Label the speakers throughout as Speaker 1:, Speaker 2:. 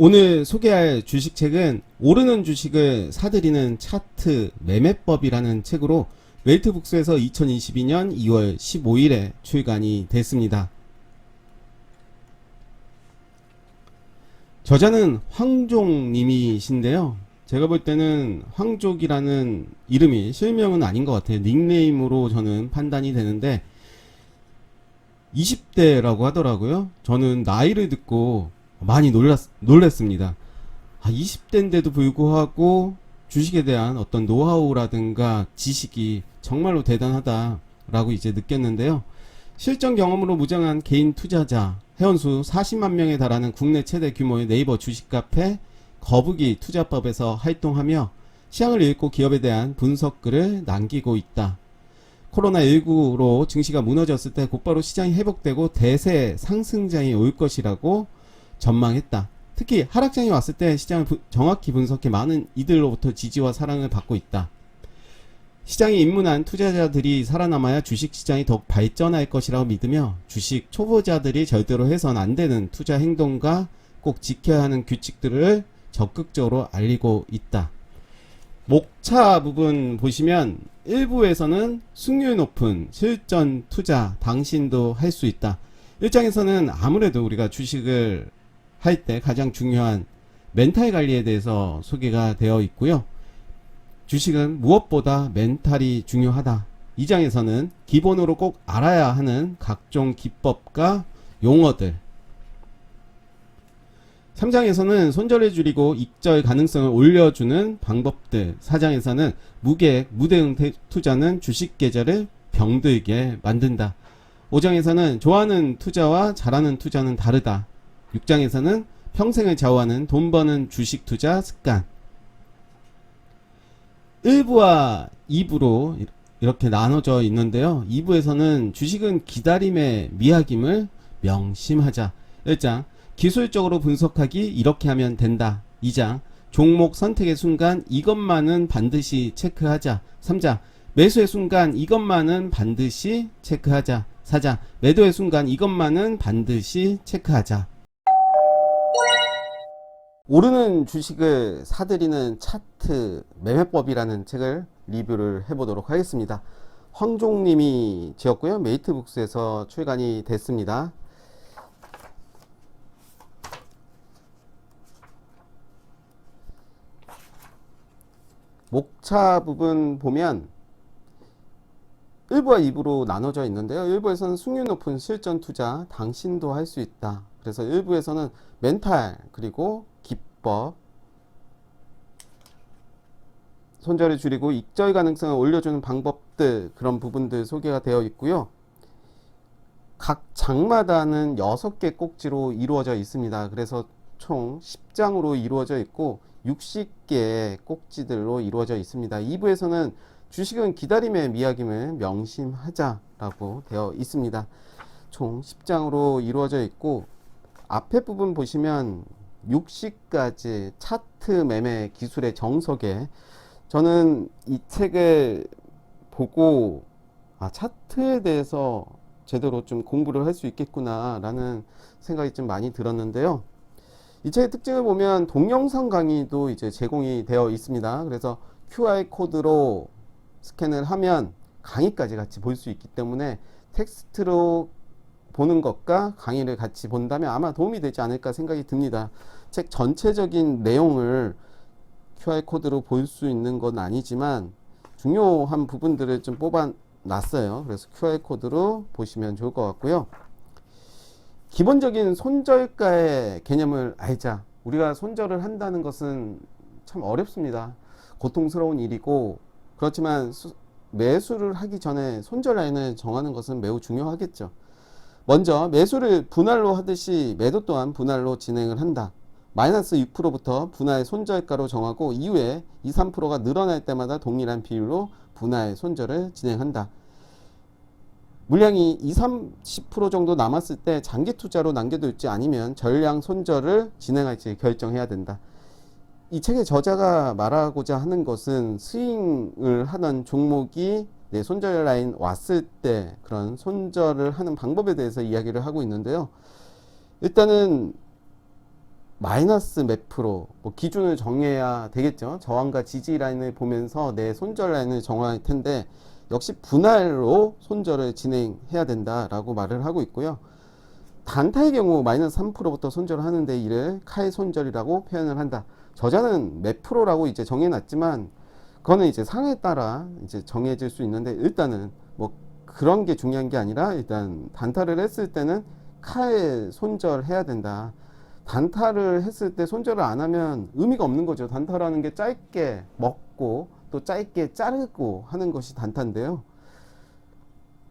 Speaker 1: 오늘 소개할 주식책은 오르는 주식을 사들이는 차트 매매법이라는 책으로 웨이트북스에서 2022년 2월 15일에 출간이 됐습니다. 저자는 황종님이신데요. 제가 볼 때는 황족이라는 이름이 실명은 아닌 것 같아요. 닉네임으로 저는 판단이 되는데 20대라고 하더라고요. 저는 나이를 듣고 많이 놀랐, 놀랐습니다. 아, 20대인데도 불구하고 주식에 대한 어떤 노하우라든가 지식이 정말로 대단하다라고 이제 느꼈는데요. 실전 경험으로 무장한 개인 투자자, 회원수 40만 명에 달하는 국내 최대 규모의 네이버 주식 카페 거북이 투자법에서 활동하며 시장을 읽고 기업에 대한 분석글을 남기고 있다. 코로나19로 증시가 무너졌을 때 곧바로 시장이 회복되고 대세 상승장이 올 것이라고 전망했다. 특히 하락장이 왔을 때 시장을 부- 정확히 분석해 많은 이들로부터 지지와 사랑을 받고 있다. 시장에 입문한 투자자들이 살아남아야 주식 시장이 더욱 발전할 것이라고 믿으며 주식 초보자들이 절대로 해선 안 되는 투자 행동과 꼭 지켜야 하는 규칙들을 적극적으로 알리고 있다. 목차 부분 보시면 일부에서는 승률 높은 실전 투자 당신도 할 수 있다. 1장에서는 아무래도 우리가 주식을 할 때 가장 중요한 멘탈 관리에 대해서 소개가 되어 있고요. 주식은 무엇보다 멘탈이 중요하다. 2장에서는 기본으로 꼭 알아야 하는 각종 기법과 용어들. 3장에서는 손절을 줄이고 익절 가능성을 올려주는 방법들. 4장에서는 무계획, 무대응 태- 투자는 주식 계좌를 병들게 만든다. 5장에서는 좋아하는 투자와 잘하는 투자는 다르다. 6장에서는 평생을 좌우하는 돈 버는 주식 투자 습관. 1부와 2부로 이렇게 나눠져 있는데요. 2부에서는 주식은 기다림의 미학임을 명심하자. 1장 기술적으로 분석하기 이렇게 하면 된다. 2장 종목 선택의 순간 이것만은 반드시 체크하자. 3장 매수의 순간 이것만은 반드시 체크하자. 4장 매도의 순간 이것만은 반드시 체크하자. 오르는 주식을 사들이는 차트 매매법이라는 책을 리뷰를 해보도록 하겠습니다. 황종님이 지었고요. 메이트북스에서 출간이 됐습니다. 목차 부분 보면 1부와 2부로 나눠져 있는데요. 1부에서는 승률 높은 실전 투자, 당신도 할 수 있다. 그래서 1부에서는 멘탈, 그리고 기법, 손절을 줄이고 익절 가능성을 올려주는 방법들, 그런 부분들 소개가 되어 있고요. 각 장마다는 6개 꼭지로 이루어져 있습니다. 그래서 총 10장으로 이루어져 있고 60개의 꼭지들로 이루어져 있습니다. 2부에서는 주식은 기다림의 미학임을 명심하자라고 되어 있습니다. 총 10장으로 이루어져 있고 앞에 부분 보시면 60가지 차트 매매 기술의 정석에 저는 이 책을 보고 아 차트에 대해서 제대로 좀 공부를 할 수 있겠구나라는 생각이 좀 많이 들었는데요. 이 책의 특징을 보면 동영상 강의도 이제 제공이 되어 있습니다. 그래서 QR 코드로 스캔을 하면 강의까지 같이 볼 수 있기 때문에 텍스트로 보는 것과 강의를 같이 본다면 아마 도움이 되지 않을까 생각이 듭니다. 책 전체적인 내용을 QR 코드로 볼 수 있는 건 아니지만 중요한 부분들을 좀 뽑아 놨어요. 그래서 QR 코드로 보시면 좋을 것 같고요. 기본적인 손절가의 개념을 알자. 우리가 손절을 한다는 것은 참 어렵습니다. 고통스러운 일이고 그렇지만 수- 매수를 하기 전에 손절 라인을 정하는 것은 매우 중요하겠죠. 먼저 매수를 분할로 하듯이 매도 또한 분할로 진행을 한다. 마이너스 6%부터 분할 손절가로 정하고 이후에 2, 3%가 늘어날 때마다 동일한 비율로 분할 손절을 진행한다. 물량이 2, 30% 정도 남았을 때 장기 투자로 남겨둘지 아니면 전량 손절을 진행할지 결정해야 된다. 이 책의 저자가 말하고자 하는 것은 스윙을 하는 종목이 내 손절 라인 왔을 때 그런 손절을 하는 방법에 대해서 이야기를 하고 있는데요. 일단은 마이너스 몇 프로 뭐 기준을 정해야 되겠죠. 저항과 지지 라인을 보면서 내 손절 라인을 정할 텐데 역시 분할로 손절을 진행해야 된다라고 말을 하고 있고요. 단타의 경우 마이너스 3%부터 손절을 하는데 이를 칼 손절이라고 표현을 한다. 저자는 몇 프로라고 이제 정해놨지만 그거는 이제 상에 따라 이제 정해질 수 있는데 일단은 뭐 그런 게 중요한 게 아니라 일단 단타를 했을 때는 칼 손절해야 된다. 단타를 했을 때 손절을 안 하면 의미가 없는 거죠. 단타라는 게 짧게 먹고 또 짧게 자르고 하는 것이 단타인데요.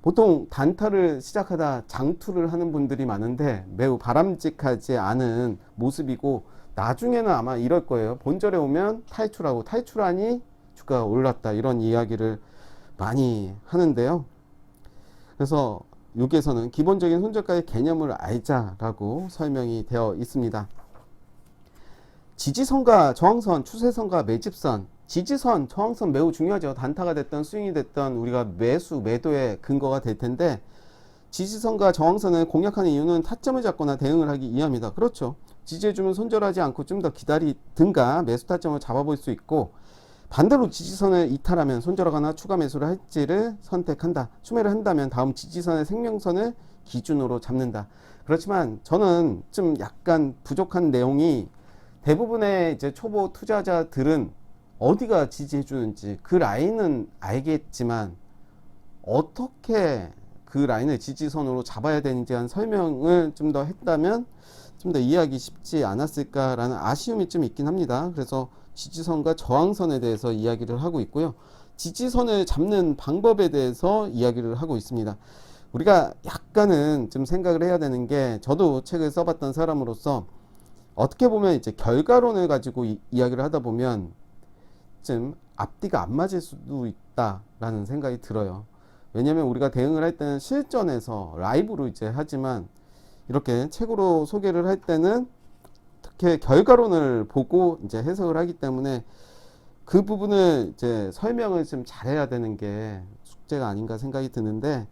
Speaker 1: 보통 단타를 시작하다 장투를 하는 분들이 많은데 매우 바람직하지 않은 모습이고 나중에는 아마 이럴 거예요. 본절에 오면 탈출하고 탈출하니 주가가 올랐다 이런 이야기를 많이 하는데요. 그래서 여기에서는 기본적인 손절가의 개념을 알자라고 설명이 되어 있습니다. 지지선과 저항선, 추세선과 매집선, 지지선, 저항선 매우 중요하죠. 단타가 됐던 스윙이 됐던 우리가 매수, 매도의 근거가 될 텐데 지지선과 저항선을 공략하는 이유는 타점을 잡거나 대응을 하기 위함이다. 그렇죠. 지지해주면 손절하지 않고 좀 더 기다리든가 매수 타점을 잡아볼 수 있고 반대로 지지선을 이탈하면 손절하거나 추가 매수를 할지를 선택한다. 추매를 한다면 다음 지지선의 생명선을 기준으로 잡는다. 그렇지만 저는 좀 약간 부족한 내용이 대부분의 이제 초보 투자자들은 어디가 지지해 주는지 그 라인은 알겠지만 어떻게 그 라인을 지지선으로 잡아야 되는지 한 설명을 좀 더 했다면 좀 더 이해하기 쉽지 않았을까라는 아쉬움이 좀 있긴 합니다. 그래서 지지선과 저항선에 대해서 이야기를 하고 있고요. 지지선을 잡는 방법에 대해서 이야기를 하고 있습니다. 우리가 약간은 좀 생각을 해야 되는 게 저도 책을 써봤던 사람으로서 어떻게 보면 이제 결과론을 가지고 이, 이야기를 하다 보면 좀 앞뒤가 안 맞을 수도 있다라는 생각이 들어요. 왜냐하면 우리가 대응을 할 때는 실전에서 라이브로 이제 하지만 이렇게 책으로 소개를 할 때는 특히 결과론을 보고 이제 해석을 하기 때문에 그 부분을 이제 설명을 좀 잘해야 되는 게 숙제가 아닌가 생각이 드는데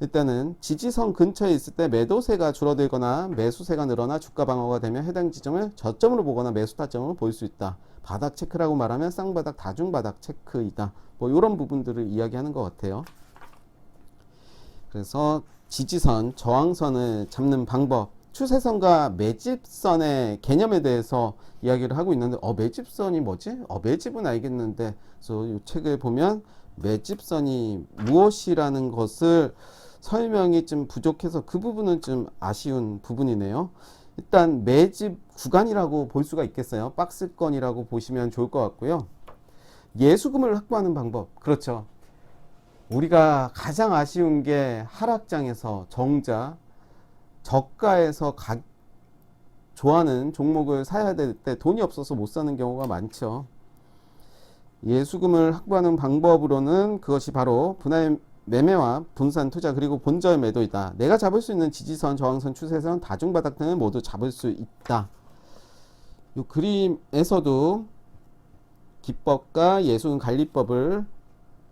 Speaker 1: 일단은 지지선 근처에 있을 때 매도세가 줄어들거나 매수세가 늘어나 주가 방어가 되면 해당 지점을 저점으로 보거나 매수 타점으로 볼수 있다. 바닥 체크라고 말하면 쌍바닥, 다중바닥 체크이다. 뭐 이런 부분들을 이야기하는 것 같아요. 그래서 지지선, 저항선을 잡는 방법, 추세선과 매집선의 개념에 대해서 이야기를 하고 있는데, 어, 매집선이 뭐지? 어, 매집은 알겠는데, 그래서 이 책을 보면 매집선이 무엇이라는 것을 설명이 좀 부족해서 그 부분은 좀 아쉬운 부분이네요. 일단 매집 구간이라고 볼 수가 있겠어요. 박스권이라고 보시면 좋을 것 같고요. 예수금을 확보하는 방법. 그렇죠. 우리가 가장 아쉬운 게 하락장에서 정자, 저가에서 가, 좋아하는 종목을 사야 될 때 돈이 없어서 못 사는 경우가 많죠. 예수금을 확보하는 방법으로는 그것이 바로 분할 매매와 분산 투자 그리고 본절 매도이다. 내가 잡을 수 있는 지지선, 저항선, 추세선, 다중바닥 등을 모두 잡을 수 있다. 이 그림에서도 기법과 예수금 관리법을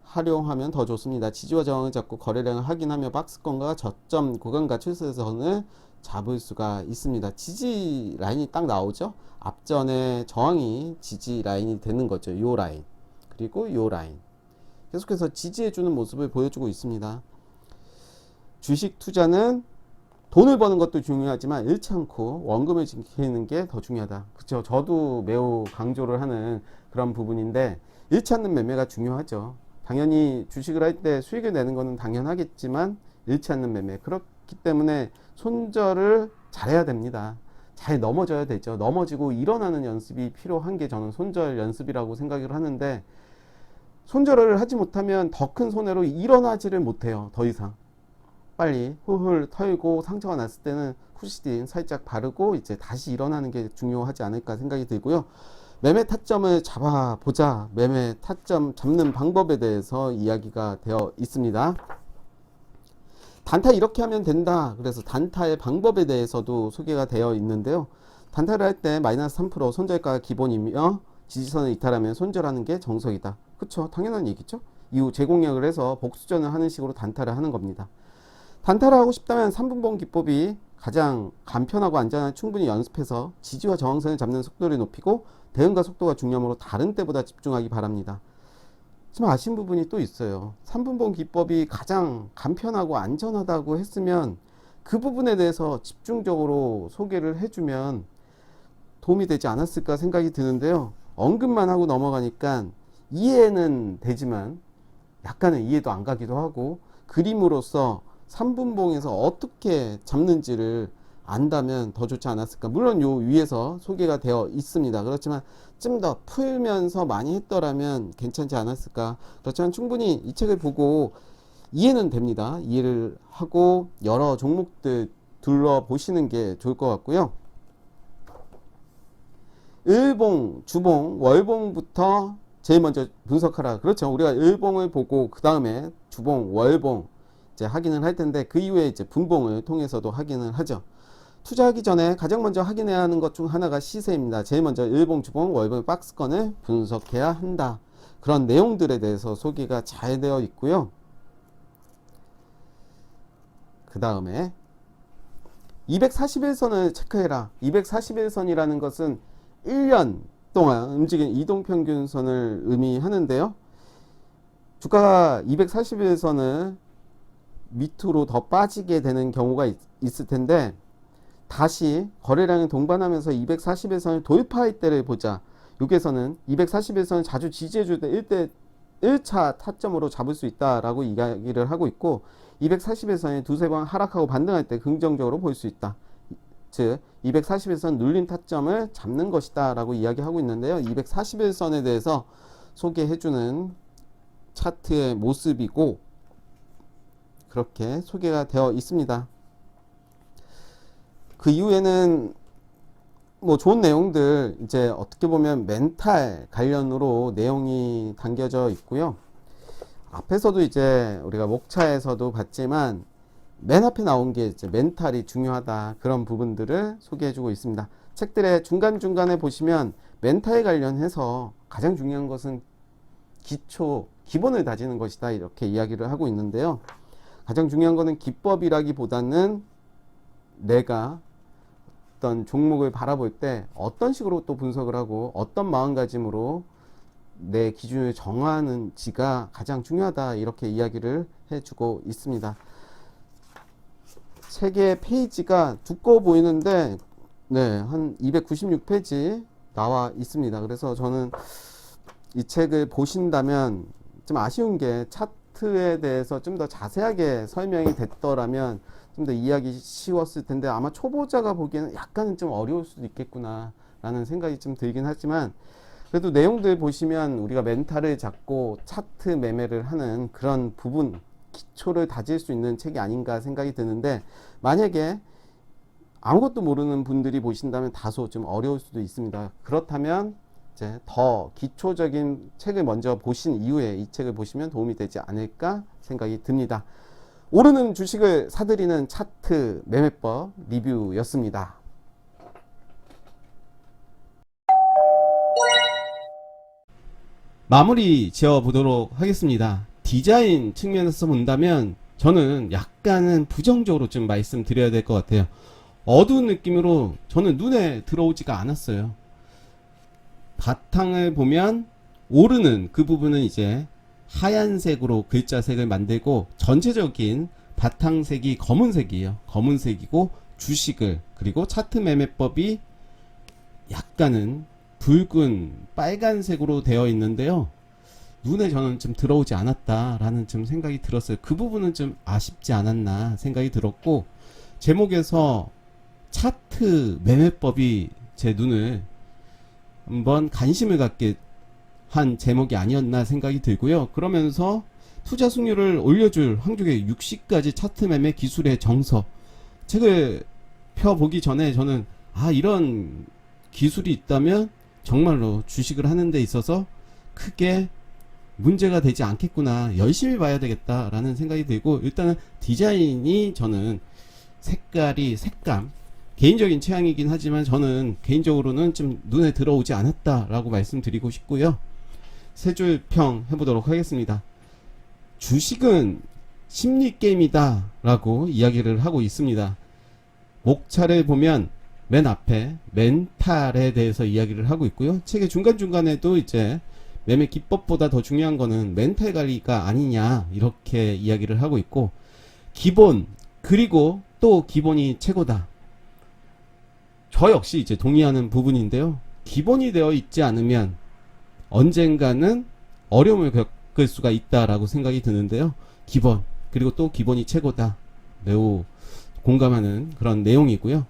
Speaker 1: 활용하면 더 좋습니다. 지지와 저항을 잡고 거래량을 확인하며 박스권과 저점 구간과 추세선을 잡을 수가 있습니다. 지지 라인이 딱 나오죠. 앞전에 저항이 지지 라인이 되는 거죠. 요 라인 그리고 요 라인 계속해서 지지해주는 모습을 보여주고 있습니다. 주식 투자는 돈을 버는 것도 중요하지만 잃지 않고 원금을 지키는 게 더 중요하다. 그렇죠. 저도 매우 강조를 하는 그런 부분인데 잃지 않는 매매가 중요하죠. 당연히 주식을 할 때 수익을 내는 것은 당연하겠지만 잃지 않는 매매. 그렇기 때문에 손절을 잘해야 됩니다. 잘 넘어져야 되죠. 넘어지고 일어나는 연습이 필요한 게 저는 손절 연습이라고 생각을 하는데 손절을 하지 못하면 더 큰 손해로 일어나지를 못해요. 더 이상. 빨리 훌훌 털고 상처가 났을 때는 쿠시딘 살짝 바르고 이제 다시 일어나는 게 중요하지 않을까 생각이 들고요. 매매 타점을 잡아보자. 매매 타점 잡는 방법에 대해서 이야기가 되어 있습니다. 단타 이렇게 하면 된다. 그래서 단타의 방법에 대해서도 소개가 되어 있는데요. 단타를 할 때 마이너스 3% 손절가가 기본이며 지지선을 이탈하면 손절하는 게 정석이다. 그쵸? 당연한 얘기죠. 이후 재공략을 해서 복수전을 하는 식으로 단타를 하는 겁니다. 단타를 하고 싶다면 3분봉 기법이 가장 간편하고 안전한 충분히 연습해서 지지와 저항선을 잡는 속도를 높이고 대응과 속도가 중요하므로 다른 때보다 집중하기 바랍니다. 좀 아쉬운 부분이 또 있어요. 3분봉 기법이 가장 간편하고 안전하다고 했으면 그 부분에 대해서 집중적으로 소개를 해주면 도움이 되지 않았을까 생각이 드는데요. 언급만 하고 넘어가니까 이해는 되지만 약간은 이해도 안 가기도 하고 그림으로서 3분봉에서 어떻게 잡는지를 안다면 더 좋지 않았을까. 물론 요 위에서 소개가 되어 있습니다. 그렇지만 좀 더 풀면서 많이 했더라면 괜찮지 않았을까. 그렇지만 충분히 이 책을 보고 이해는 됩니다. 이해를 하고 여러 종목들 둘러보시는 게 좋을 것 같고요. 일봉, 주봉, 월봉부터 제일 먼저 분석하라. 그렇죠. 우리가 일봉을 보고 그 다음에 주봉, 월봉 이제 확인을 할 텐데 그 이후에 이제 분봉을 통해서도 확인을 하죠. 투자하기 전에 가장 먼저 확인해야 하는 것 중 하나가 시세입니다. 제일 먼저 일봉, 주봉, 월봉 박스권을 분석해야 한다. 그런 내용들에 대해서 소개가 잘 되어 있고요. 그 다음에 241선을 체크해라. 241선이라는 것은 1년 동안 움직인 이동평균선을 의미하는데요. 주가가 241선을 밑으로 더 빠지게 되는 경우가 있, 있을 텐데 다시 거래량이 동반하면서 241선을 돌파할 때를 보자. 여기에서는 241선을 자주 지지해줄 때 1대 1차 타점으로 잡을 수 있다라고 이야기를 하고 있고 241선이 두세 번 하락하고 반등할 때 긍정적으로 볼 수 있다. 즉 241선 눌린 타점을 잡는 것이다 라고 이야기하고 있는데요. 241선에 대해서 소개해주는 차트의 모습이고 그렇게 소개가 되어 있습니다. 그 이후에는 뭐 좋은 내용들 이제 어떻게 보면 멘탈 관련으로 내용이 담겨져 있고요. 앞에서도 이제 우리가 목차에서도 봤지만 맨 앞에 나온 게 이제 멘탈이 중요하다 그런 부분들을 소개해주고 있습니다. 책들의 중간 중간에 보시면 멘탈 관련해서 가장 중요한 것은 기초 기본을 다지는 것이다 이렇게 이야기를 하고 있는데요. 가장 중요한 것은 기법이라기보다는 내가 어떤 종목을 바라볼 때 어떤 식으로 또 분석을 하고 어떤 마음가짐으로 내 기준을 정하는지가 가장 중요하다 이렇게 이야기를 해주고 있습니다. 책의 페이지가 두꺼워 보이는데 네, 한 296페이지 나와 있습니다. 그래서 저는 이 책을 보신다면 좀 아쉬운 게 차트에 대해서 좀 더 자세하게 설명이 됐더라면 좀 더 이해하기 쉬웠을 텐데 아마 초보자가 보기에는 약간은 좀 어려울 수도 있겠구나 라는 생각이 좀 들긴 하지만 그래도 내용들 보시면 우리가 멘탈을 잡고 차트 매매를 하는 그런 부분 기초를 다질 수 있는 책이 아닌가 생각이 드는데 만약에 아무것도 모르는 분들이 보신다면 다소 좀 어려울 수도 있습니다. 그렇다면 이제 더 기초적인 책을 먼저 보신 이후에 이 책을 보시면 도움이 되지 않을까 생각이 듭니다. 오르는 주식을 사들이는 차트 매매법 리뷰였습니다. 마무리 지어 보도록 하겠습니다. 디자인 측면에서 본다면 저는 약간은 부정적으로 좀 말씀드려야 될 것 같아요. 어두운 느낌으로 저는 눈에 들어오지가 않았어요. 바탕을 보면 오르는 그 부분은 이제 하얀색으로 글자색을 만들고 전체적인 바탕색이 검은색이에요. 검은색이고 주식을 그리고 차트 매매법이 약간은 붉은 빨간색으로 되어 있는데요. 눈에 저는 좀 들어오지 않았다라는 좀 생각이 들었어요. 그 부분은 좀 아쉽지 않았나 생각이 들었고 제목에서 차트 매매법이 제 눈을 한번 관심을 갖게 한 제목이 아니었나 생각이 들고요. 그러면서 투자 승률을 올려줄 한국의 60가지 차트 매매 기술의 정서. 책을 펴보기 전에 저는 아 이런 기술이 있다면 정말로 주식을 하는 데 있어서 크게 문제가 되지 않겠구나. 열심히 봐야 되겠다라는 생각이 들고 일단은 디자인이 저는 색깔이 색감 개인적인 취향이긴 하지만 저는 개인적으로는 좀 눈에 들어오지 않았다라고 말씀드리고 싶고요 세 줄 평 해보도록 하겠습니다 주식은 심리 게임이다 라고 이야기를 하고 있습니다 목차를 보면 맨 앞에 멘탈에 대해서 이야기를 하고 있고요. 책의 중간중간에도 이제 매매 기법보다 더 중요한 거는 멘탈 관리가 아니냐 이렇게 이야기를 하고 있고 기본 그리고 또 기본이 최고다. 저 역시 이제 동의하는 부분인데요. 기본이 되어 있지 않으면 언젠가는 어려움을 겪을 수가 있다라고 생각이 드는데요. 기본 그리고 또 기본이 최고다. 매우 공감하는 그런 내용이고요.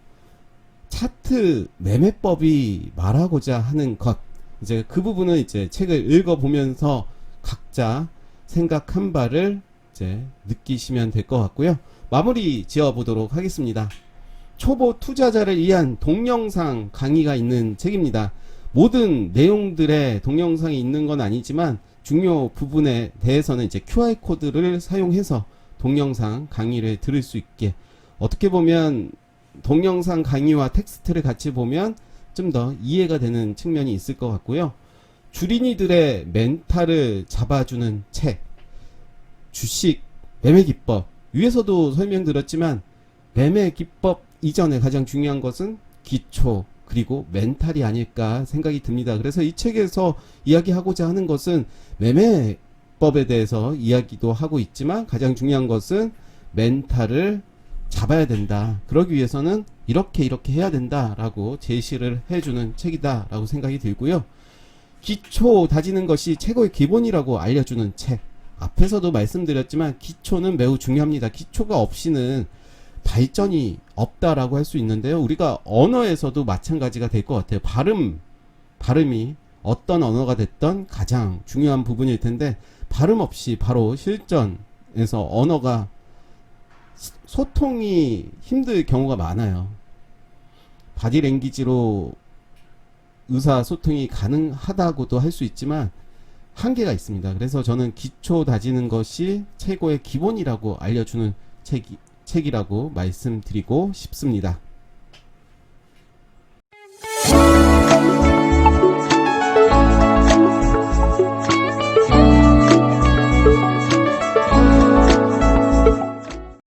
Speaker 1: 차트 매매법이 말하고자 하는 것 이제 그 부분은 이제 책을 읽어보면서 각자 생각한 바를 이제 느끼시면 될 것 같고요. 마무리 지어 보도록 하겠습니다. 초보 투자자를 위한 동영상 강의가 있는 책입니다. 모든 내용들의 동영상이 있는 건 아니지만 중요 부분에 대해서는 이제 QR코드를 사용해서 동영상 강의를 들을 수 있게 어떻게 보면 동영상 강의와 텍스트를 같이 보면 좀 더 이해가 되는 측면이 있을 것 같고요. 주린이들의 멘탈을 잡아주는 책, 주식 매매 기법 위에서도 설명드렸지만 매매 기법 이전에 가장 중요한 것은 기초 그리고 멘탈이 아닐까 생각이 듭니다. 그래서 이 책에서 이야기하고자 하는 것은 매매법에 대해서 이야기도 하고 있지만 가장 중요한 것은 멘탈을 잡아야 된다. 그러기 위해서는 이렇게 이렇게 해야 된다라고 제시를 해주는 책이다라고 생각이 들고요. 기초 다지는 것이 최고의 기본이라고 알려주는 책. 앞에서도 말씀드렸지만 기초는 매우 중요합니다. 기초가 없이는 발전이 없다라고 할 수 있는데요. 우리가 언어에서도 마찬가지가 될 것 같아요. 발음, 발음이 어떤 언어가 됐던 가장 중요한 부분일 텐데 발음 없이 바로 실전에서 언어가 소통이 힘들 경우가 많아요. 바디랭귀지로 의사소통이 가능하다고도 할 수 있지만 한계가 있습니다. 그래서 저는 기초 다지는 것이 최고의 기본이라고 알려주는 책이, 책이라고 말씀드리고 싶습니다.